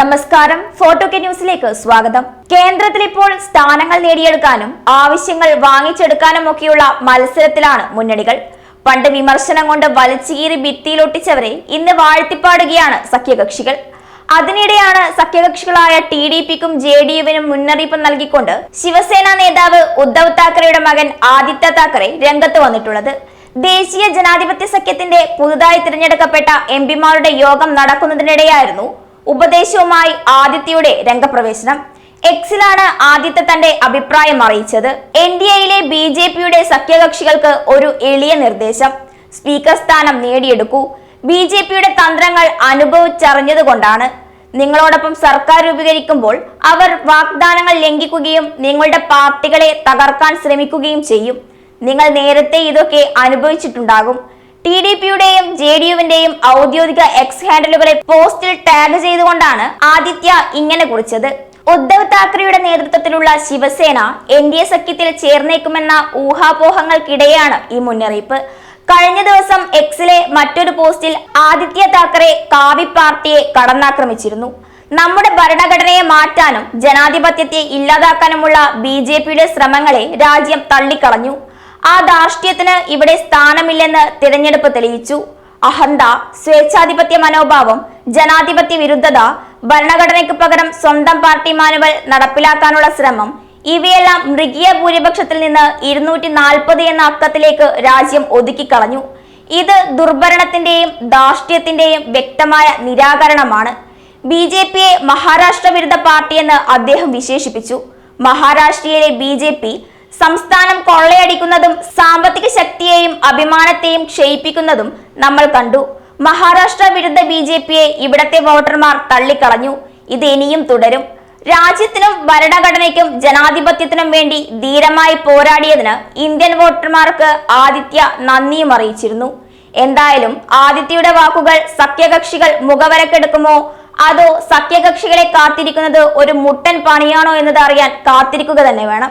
നമസ്കാരം. Photo K ന്യൂസിലേക്ക് സ്വാഗതം. കേന്ദ്രത്തിൽ ഇപ്പോൾ സ്ഥാനങ്ങൾ നേടിയെടുക്കാനും ആവശ്യങ്ങൾ വാങ്ങിച്ചെടുക്കാനും ഒക്കെയുള്ള മത്സരത്തിലാണ് മുന്നണികൾ. പണ്ട് വിമർശനം കൊണ്ട് വലിച്ചുകീറി ഭിത്തിയിലൊട്ടിച്ചവരെ ഇന്ന് വാഴ്ത്തിപ്പാടുകയാണ് സഖ്യകക്ഷികൾ. അതിനിടെയാണ് സഖ്യകക്ഷികളായ ടി ഡി പിക്കും ജെ ഡി യുവിനും മുന്നറിയിപ്പ് നൽകിക്കൊണ്ട് ശിവസേന നേതാവ് ഉദ്ധവ് താക്കറെയുടെ മകൻ ആദിത്യ താക്കറെ രംഗത്ത് വന്നിട്ടുള്ളത്. ദേശീയ ജനാധിപത്യ സഖ്യത്തിന്റെ പുതുതായി തിരഞ്ഞെടുക്കപ്പെട്ട എം പിമാരുടെ യോഗം നടക്കുന്നതിനിടെയായിരുന്നു ഉപദേശവുമായി ആദിത്യയുടെ രംഗപ്രവേശനം. എക്സിലാണ് ആദിത്യ തന്റെ അഭിപ്രായം അറിയിച്ചത്. എൻ ഡി എയിലെ ബി ജെ പിയുടെ സഖ്യകക്ഷികൾക്ക് ഒരു എളിയ നിർദ്ദേശം. സ്പീക്കർ സ്ഥാനം നേടിയെടുക്കൂ. ബി ജെ പിയുടെ തന്ത്രങ്ങൾ അനുഭവിച്ചറിഞ്ഞതുകൊണ്ടാണ്. നിങ്ങളോടൊപ്പം സർക്കാർ രൂപീകരിക്കുമ്പോൾ അവർ വാഗ്ദാനങ്ങൾ ലംഘിക്കുകയും നിങ്ങളുടെ പാർട്ടികളെ തകർക്കാൻ ശ്രമിക്കുകയും ചെയ്യും. നിങ്ങൾ നേരത്തെ ഇതൊക്കെ അനുഭവിച്ചിട്ടുണ്ടാകും. ടി ഡി പിയുടെയും ജെ ഡി യുവിന്റെയും ഔദ്യോഗിക എക്സ് ഹാൻഡലുകളെ പോസ്റ്റിൽ ടാഗ് ചെയ്തുകൊണ്ടാണ് ആദിത്യ ഇങ്ങനെ കുറിച്ചത്. ഉദ്ധവ് താക്കറെയുടെ നേതൃത്വത്തിലുള്ള ശിവസേന എൻ ഡി എ സഖ്യത്തിൽ ചേർന്നേക്കുമെന്ന ഊഹാപോഹങ്ങൾക്കിടെയാണ് ഈ മുന്നറിയിപ്പ്. കഴിഞ്ഞ ദിവസം എക്സിലെ മറ്റൊരു പോസ്റ്റിൽ ആദിത്യ താക്കറെ കാവി പാർട്ടിയെ കടന്നാക്രമിച്ചിരുന്നു. നമ്മുടെ ഭരണഘടനയെ മാറ്റാനും ജനാധിപത്യത്തെ ഇല്ലാതാക്കാനുമുള്ള ബി ജെ പിയുടെ ശ്രമങ്ങളെ രാജ്യം തള്ളിക്കളഞ്ഞു. ആ ധാർഷ്ട്യത്തിന് ഇവിടെ സ്ഥാനമില്ലെന്ന് തിരഞ്ഞെടുപ്പ് തെളിയിച്ചു. അഹന്ത സ്വേച്ഛാധിപത്യ മനോഭാവം ജനാധിപത്യ വിരുദ്ധത ഭരണഘടനയ്ക്ക് പകരം സ്വന്തം പാർട്ടി മാനുവൽ നടപ്പിലാക്കാനുള്ള ശ്രമം ഇവയെല്ലാം മൃഗീയ ഭൂരിപക്ഷത്തിൽ നിന്ന് ഇരുന്നൂറ്റി നാൽപ്പത് എന്ന അക്കത്തിലേക്ക് രാജ്യം ഒതുക്കിക്കളഞ്ഞു. ഇത് ദുർഭരണത്തിന്റെയും ധാർഷ്ട്യത്തിന്റെയും വ്യക്തമായ നിരാകരണമാണ്. ബി ജെ പിയെ മഹാരാഷ്ട്ര വിരുദ്ധ പാർട്ടിയെന്ന് അദ്ദേഹം വിശേഷിപ്പിച്ചു. മഹാരാഷ്ട്രയിലെ ബി ജെ പി സംസ്ഥാനം കൊള്ളയടിക്കുന്നതും സാമ്പത്തിക ശക്തിയെയും അഭിമാനത്തെയും ക്ഷയിപ്പിക്കുന്നതും നമ്മൾ കണ്ടു. മഹാരാഷ്ട്ര വിരുദ്ധ ബി ജെ പിയെ ഇവിടത്തെ വോട്ടർമാർ തള്ളിക്കളഞ്ഞു. ഇത് ഇനിയും തുടരും. രാജ്യത്തിനും ഭരണഘടനയ്ക്കും ജനാധിപത്യത്തിനും വേണ്ടി ധീരമായി പോരാടിയതിന് ഇന്ത്യൻ വോട്ടർമാർക്ക് ആദിത്യ നന്ദിയും അറിയിച്ചിരുന്നു. എന്തായാലും ആദിത്യയുടെ വാക്കുകൾ സഖ്യകക്ഷികൾ മുഖവരക്കെടുക്കുമോ? അതോ സഖ്യകക്ഷികളെ കാത്തിരിക്കുന്നത് ഒരു മുട്ടൻ പണിയാണോ എന്നത് അറിയാൻ കാത്തിരിക്കുക തന്നെ വേണം.